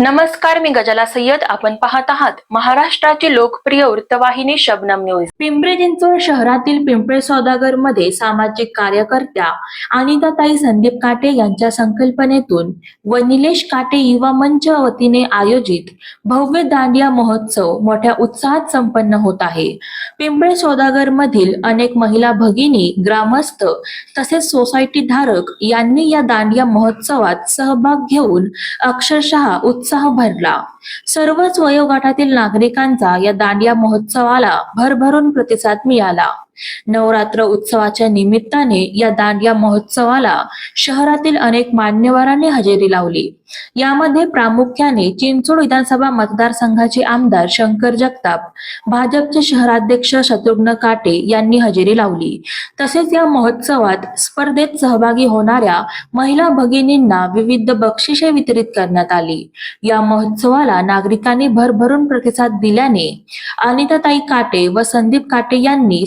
नमस्कार मी गजाला सय्यद. आपण पाहत आहात महाराष्ट्राची लोकप्रिय वृत्तवाहिनी शबनम न्यूज. पिंपरी चिंचवड शहरातील पिंपळे सौदागरमध्ये सामाजिक कार्यकर्त्या अनिताताई संदीप काटे यांच्या संकल्पनेतून व निलेश काटे युवा मंच वतीने आयोजित भव्य दांडिया महोत्सव मोठ्या उत्साहात संपन्न होत आहे. पिंपळे सौदागर मधील अनेक महिला भगिनी ग्रामस्थ तसेच सोसायटी धारक यांनी या दांडिया महोत्सवात सहभाग घेऊन अक्षरशः उत्साह उत्साह भरला. सर्वच वयोगटातील नागरिकांचा या दांडिया महोत्सवाला भरभरून प्रतिसाद मिळाला. नवरात्र उत्सवाच्या निमित्ताने या दांडिया महोत्सवाला शहरातील अनेक मान्यवरांनी हजेरी लावली. यामध्ये प्रामुख्याने चिंचोड विधानसभा मतदारसंघाचे आमदार शंकर जगताप भाजपचे शहराध्यक्ष शत्रुघ्न काटे यांनी हजेरी लावली. तसेच या महोत्सवात स्पर्धेत सहभागी होणाऱ्या महिला भगिनींना विविध बक्षिसे वितरित करण्यात आली. या महोत्सवाला नागरिकांनी भरभरून प्रतिसाद दिल्याने अनिताताई काटे व संदीप काटे यांनी